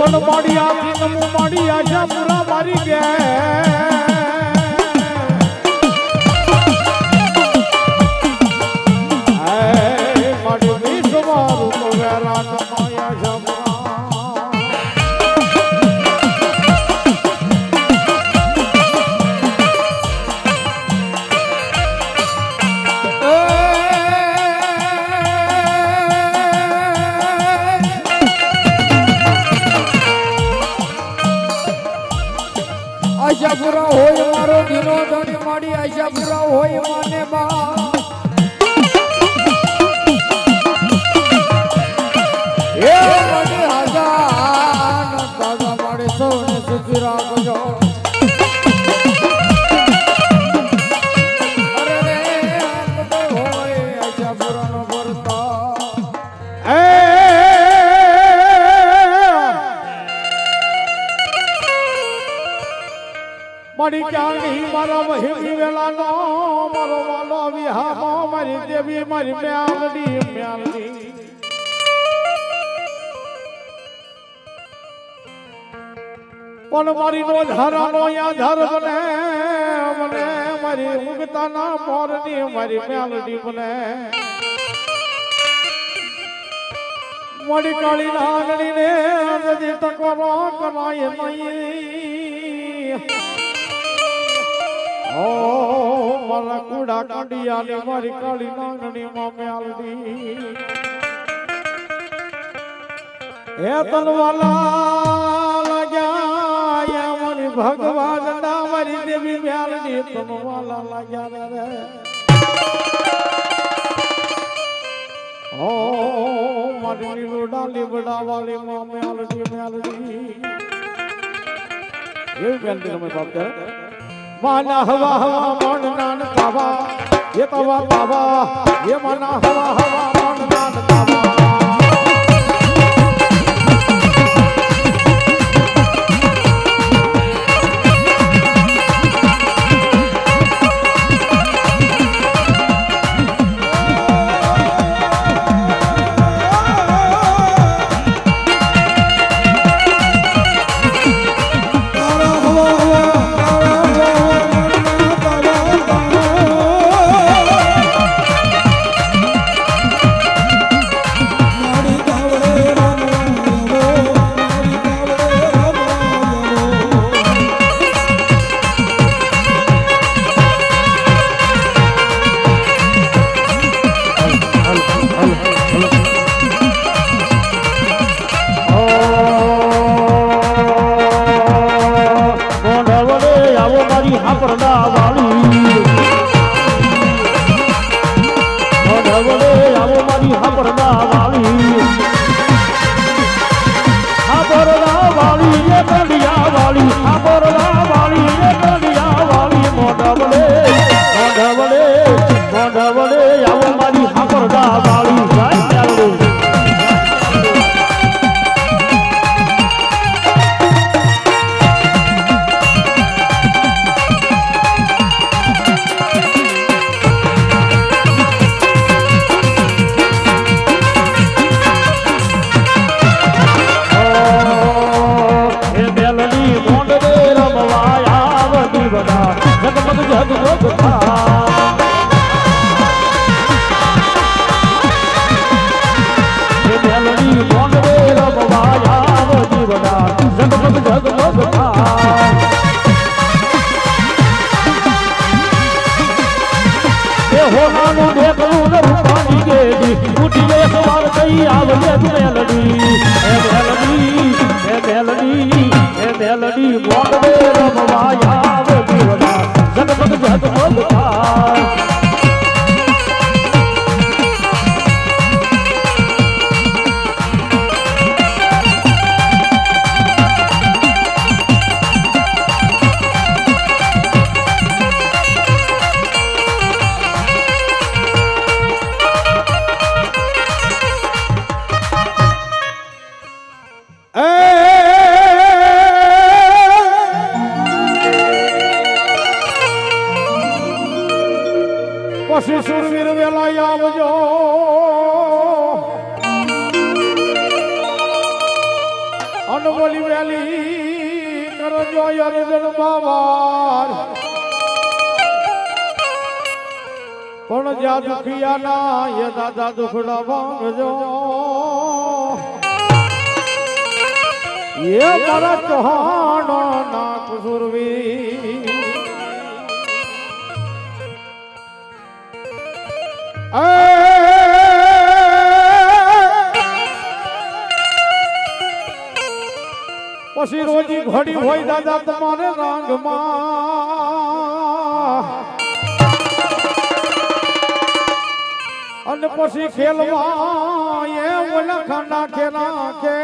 પણ માડી આથી નમું માડી આશા પૂરા મારી ગયા આશાપુરા હોય મારો દીનો ધણી માડી આશાપુરા હોય માને બા. એ ચાણી મારા વહેલી વેલાનો, મારો વાલો વિહા મારી દેવી, મારી મ્યાલડી મ્યાલડી. પણ મારી નો ધારાનો યાધાર બને, મને મારી મુગતાના મોરની મારી મ્યાલડી બને. મોડી કાળી નાગણી ને તકવાનો કમાય નહીં. ઓ, મારા કુડા કાંડિયાની મારી કાળી નાગણી માં મ્યાલડી હે તનવાલા લાગ્યા, એ મારી ભગવાન ના મારી દેવી મ્યાલડી તનવાલા લાગ્યા રે. ઓ, મારી લીલુડા લીબડા વાલી માં મ્યાલડી મ્યાલડી એવી મ્યાલડી તમે બાપ કરે માના હવા હવા મન નાન, તાવા. એ તવા, તાવા. એ માના હવા હવા મન નાન, તાવા. પણ જ્યાં દુખિયા ના એ દાદા દુખડા ભાંગજો એ મારા ચૌહાણ ના કુસુરવી. પછી રોજી ઘડી હોય દાદા તમારે રાંગમાં. અને પછી ખેલવા એ ઓલા નાખે નાખે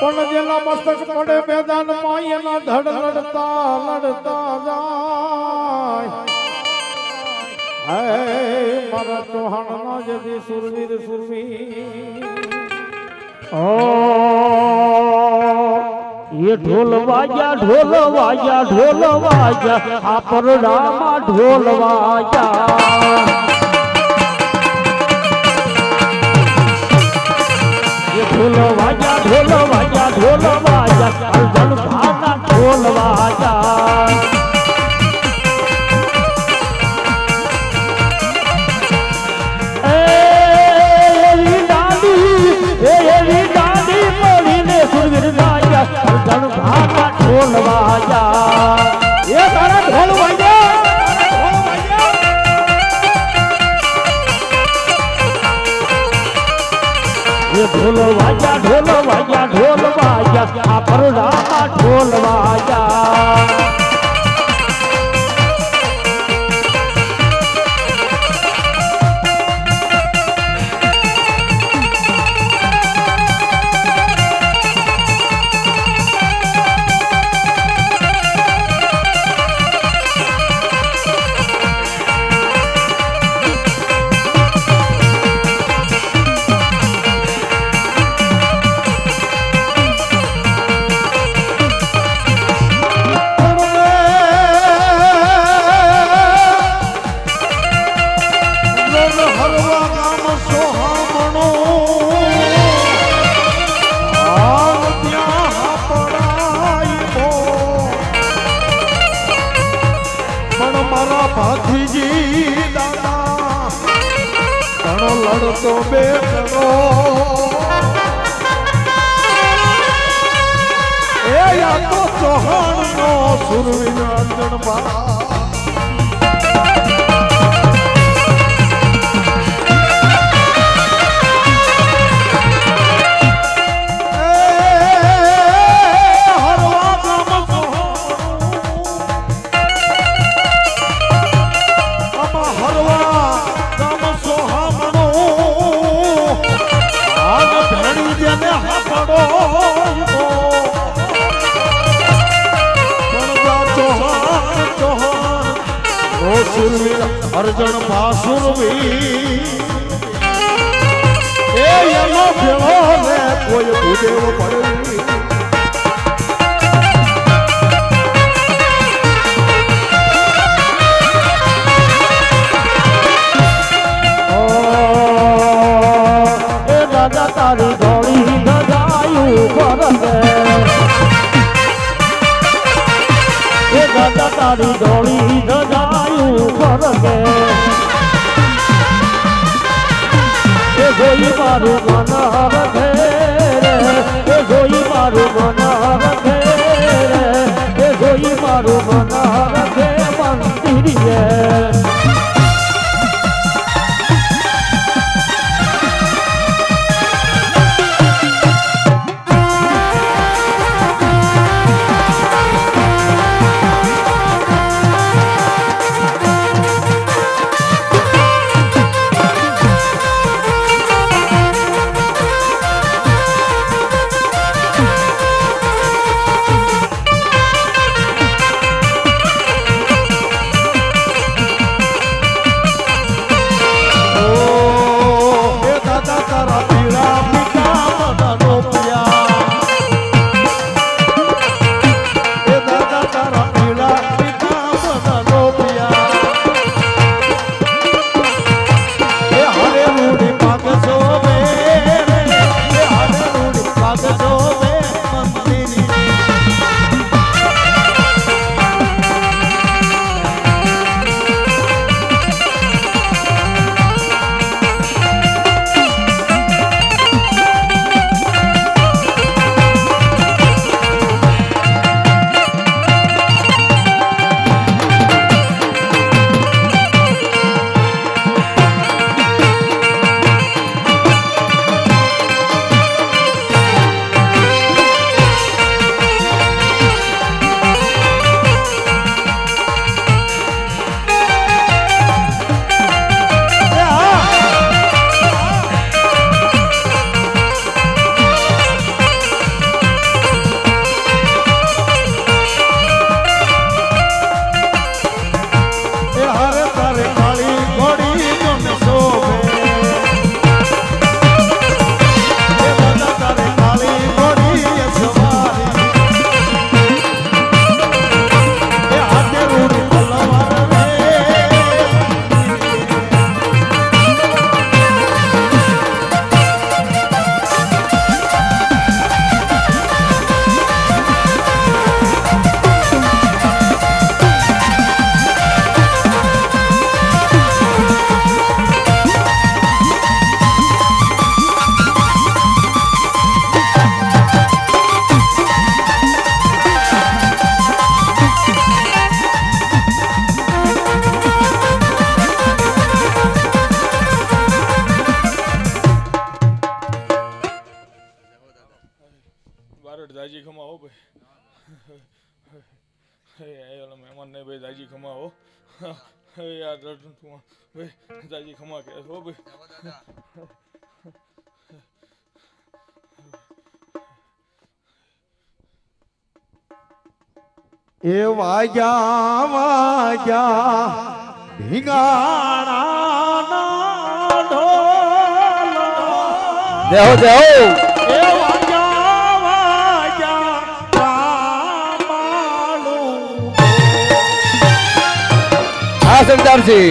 પણ જેના મસ્તક પડે મેદાનમાં એના ધડ લડતા લડતા જાય. હે, મારા ચૌહાણના જદી સુરવીર સુરવીર. ઓ એ ઢોલ વાગ્યા ઢોલ વાગ્યા ઢોલ વાગ્યા આ પરડામાં ઢોલ એ ઢોલ વાગ્યા ઢોલ વાગ્યા ઢોલ વાગ્યા અર્જન વાગ્યા આ પરડામાં લડતો બેઠો એ યા તો બા તારી ધોળી ધજાયું ફરકે. એ જોઈ મારું મન રખે હે યાર દર્શન તું ભાઈ દાજી ખમા કે હો ભાઈ. એ વાગ્યા વાગ્યા ભીંગાણાના દેહો દેહો એ વાગ્યા હા સરદારજી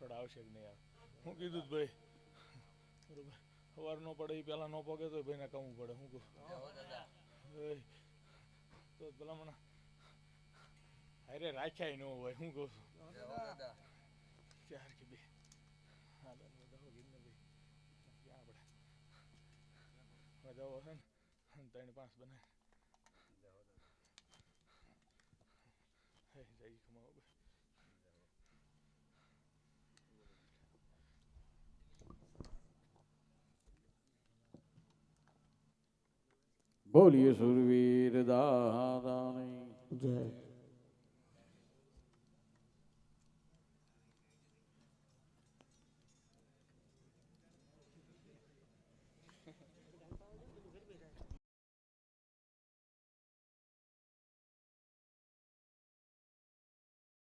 રાઠોડ આવશે કે નહીં આવે હું કીધું જ ભાઈ. બરોબર સવાર નો પડે એ પેલા નો પગે તો ભાઈને કમવું પડે, હું કહું. તો પેલા મને હારે રાખ્યા ન હોય, હું કહું છું. ચાર કે બે. વધાવો ગીરને ભાઈ. ક્યાં આપણે? વધાવો છે ને ત્રણ પાંચ બનાવે હે જઈ કમાવો બોલીએ સુરવીર દાદાની જય.